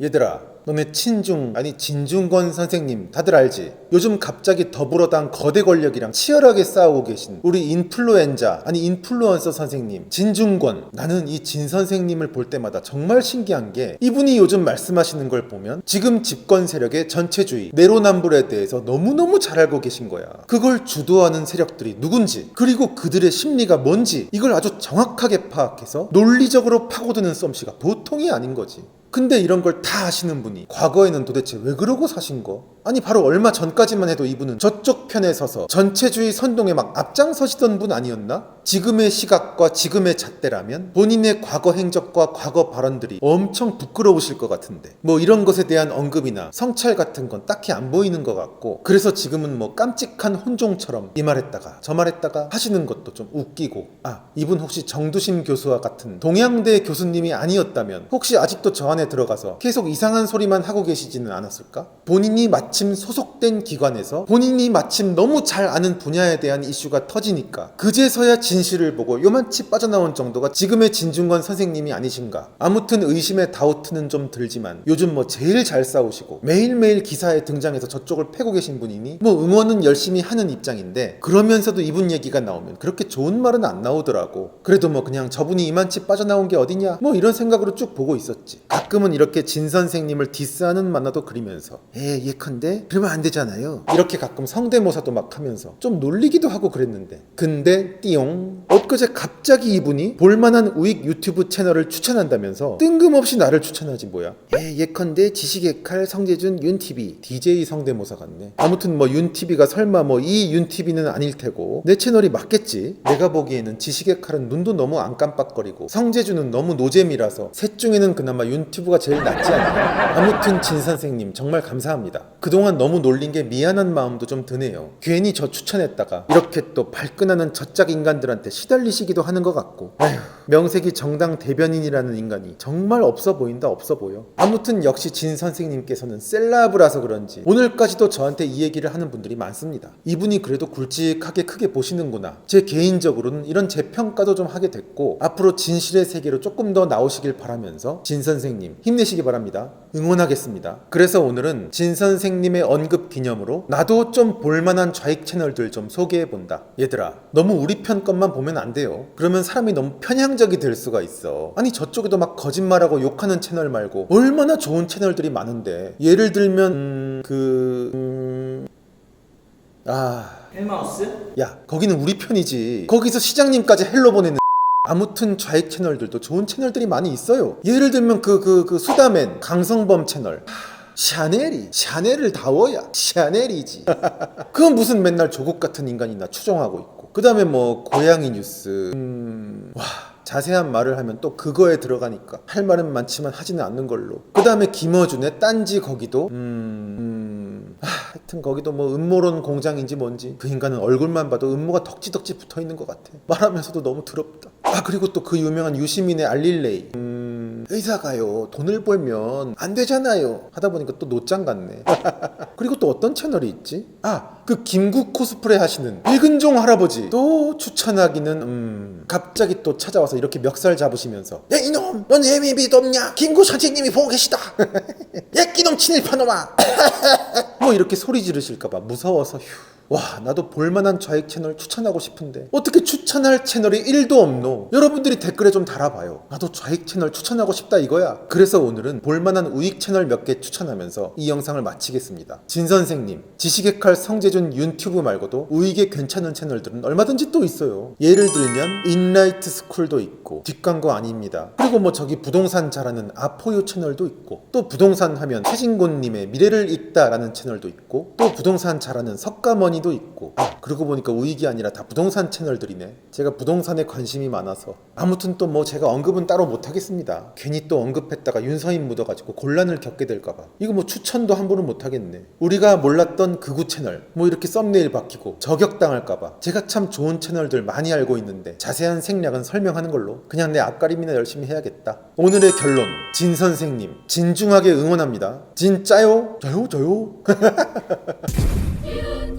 얘들아 너네 친중 아니 진중권 선생님 다들 알지? 요즘 갑자기 더불어당 거대 권력이랑 치열하게 싸우고 계신 우리 인플루엔자 아니 인플루언서 선생님 진중권. 나는 이 진 선생님을 볼 때마다 정말 신기한 게 이분이 요즘 말씀하시는 걸 보면 지금 집권 세력의 전체주의 내로남불에 대해서 너무너무 잘 알고 계신 거야. 그걸 주도하는 세력들이 누군지 그리고 그들의 심리가 뭔지 이걸 아주 정확하게 파악해서 논리적으로 파고드는 썸씨가 보통이 아닌 거지 근데 이런 걸다 아시는 분이 과거에는 도대체 왜 그러고 사신 거? 아니 바로 얼마 전까지만 해도 이분은 저쪽 편에 서서 전체주의 선동에 막 앞장서시던 분 아니었나? 지금의 시각과 지금의 잣대라면 본인의 과거 행적과 과거 발언들이 엄청 부끄러우실 것 같은데 뭐 이런 것에 대한 언급이나 성찰 같은 건 딱히 안 보이는 것 같고 그래서 지금은 뭐 깜찍한 혼종처럼 이 말했다가 저 말했다가 하시는 것도 좀 웃기고 아 이분 혹시 정두심 교수와 같은 동양대 교수님이 아니었다면 혹시 아직도 저 안에 들어가서 계속 이상한 소리만 하고 계시지는 않았을까? 본인이 마침 소속된 기관에서 본인이 마침 너무 잘 아는 분야에 대한 이슈가 터지니까 그제서야 진실을 보고 요만치 빠져나온 정도가 지금의 진중권 선생님이 아니신가. 아무튼 의심의 다우트는 좀 들지만 요즘 뭐 제일 잘 싸우시고 매일매일 기사에 등장해서 저쪽을 패고 계신 분이니 뭐 응원은 열심히 하는 입장인데 그러면서도 이분 얘기가 나오면 그렇게 좋은 말은 안 나오더라고. 그래도 뭐 그냥 저분이 이만치 빠져나온 게 어디냐 뭐 이런 생각으로 쭉 보고 있었지. 가끔은 이렇게 진 선생님을 디스하는 만화도 그리면서 에 예컨대 그러면 안 되잖아요. 이렇게 가끔 성대모사도 막 하면서 좀 놀리기도 하고 그랬는데 근데 띠용 엊그제 갑자기 이분이 볼만한 우익 유튜브 채널을 추천한다면서 뜬금없이 나를 추천하지 뭐야. 에 예컨대 지식의 칼 성재준 윤TV DJ 성대모사 같네. 아무튼 뭐 윤TV가 설마 뭐 이 윤TV는 아닐 테고 내 채널이 맞겠지. 내가 보기에는 지식의 칼은 눈도 너무 안 깜빡거리고 성재준은 너무 노잼이라서 셋 중에는 그나마 윤튜브가 제일 낫지 않나. 아무튼 진 선생님 정말 감사합니다. 그동안 너무 놀린 게 미안한 마음도 좀 드네요. 괜히 저 추천했다가 이렇게 또 발끈하는 저짝 인간들한테 시달리시기도 하는 것 같고. 아휴 명색이 정당 대변인이라는 인간이 정말 없어 보인다 없어 보여. 아무튼 역시 진 선생님께서는 셀라브라서 그런지 오늘까지도 저한테 이 얘기를 하는 분들이 많습니다. 이분이 그래도 굵직하게 크게 보시는구나. 제 개인적으로는 이런 재평가도 좀 하게 됐고 앞으로 진실의 세계로 조금 더 나오시길 바라면서 진 선생님 힘내시기 바랍니다. 응원하겠습니다. 그래서 오늘은 진 선생님의 언급 기념으로 나도 좀 볼만한 좌익 채널들 좀 소개해 본다. 얘들아 너무 우리 편 것만 보면 안 돼요. 그러면 사람이 너무 편향 적이 될 수가 있어. 아니 저쪽에도 막 거짓말하고 욕하는 채널 말고 얼마나 좋은 채널들이 많은데. 예를 들면 음, 그... 음... 아... 헬마우스? 야 거기는 우리 편이지. 거기서 시장님까지 헬로 보내는 아무튼 좌익 채널들도 좋은 채널들이 많이 있어요. 예를 들면 그 그 그 수다맨 강성범 채널. 하, 샤넬이 샤넬을 다워야 샤넬이지. 그건 무슨 맨날 조국 같은 인간이나 추종하고 있고. 그 다음에 뭐 고양이 뉴스. 음... 와 자세한 말을 하면 또 그거에 들어가니까 할 말은 많지만 하지는 않는 걸로. 그 다음에 김어준의 딴지 거기도 음... 음... 하, 하여튼 거기도 뭐 음모론 공장인지 뭔지 그 인간은 얼굴만 봐도 음모가 덕지덕지 붙어 있는 것 같아. 말하면서도 너무 더럽다. 아 그리고 또 그 유명한 유시민의 알릴레이. 음... 의사가요 돈을 벌면 안 되잖아요. 하다 보니까 또 노짱 같네. 그리고 또 어떤 채널이 있지? 아 그 김국 코스프레 하시는 일근종 할아버지. 또 추천하기는 음 갑자기 또 찾아와서 이렇게 멱살 잡으시면서 야 이놈 넌 예미비도 없냐? 김국 선생님이 보고 계시다. 야 끼놈 친일파 놈아. 뭐 이렇게 소리 지르실까봐 무서워서 휴. 와 나도 볼만한 좌익 채널 추천하고 싶은데. 어떻게 추천할 채널이 1도 없노? 여러분들이 댓글에 좀 달아봐요. 나도 좌익 채널 추천하고 싶다 이거야. 그래서 오늘은 볼만한 우익 채널 몇 개 추천하면서 이 영상을 마치겠습니다. 진 선생님 지식의 칼 성재준 윤튜브 말고도 우익에 괜찮은 채널들은 얼마든지 또 있어요. 예를 들면 인라이트 스쿨도 있고 뒷광고 아닙니다. 그리고 뭐 저기 부동산 잘하는 아포유 채널도 있고 또 부동산 하면 최진곤님의 미래를 읽다라는 채널도 있고 또 부동산 잘하는 석가모니 도 있고. 아 그러고 보니까 우익이 아니라 다 부동산 채널들이네. 제가 부동산에 관심이 많아서. 아무튼 또 뭐 제가 언급은 따로 못하겠습니다. 괜히 또 언급했다가 윤서인 묻어가지고 곤란을 겪게 될까봐. 이거 뭐 추천도 함부로 못하겠네. 우리가 몰랐던 극우 채널. 뭐 이렇게 썸네일 바뀌고 저격당할까봐. 제가 참 좋은 채널들 많이 알고 있는데 자세한 생략은 설명하는 걸로. 그냥 내 앞가림이나 열심히 해야겠다. 오늘의 결론. 진 선생님. 진중하게 응원합니다. 진짜요? 저요? 저요?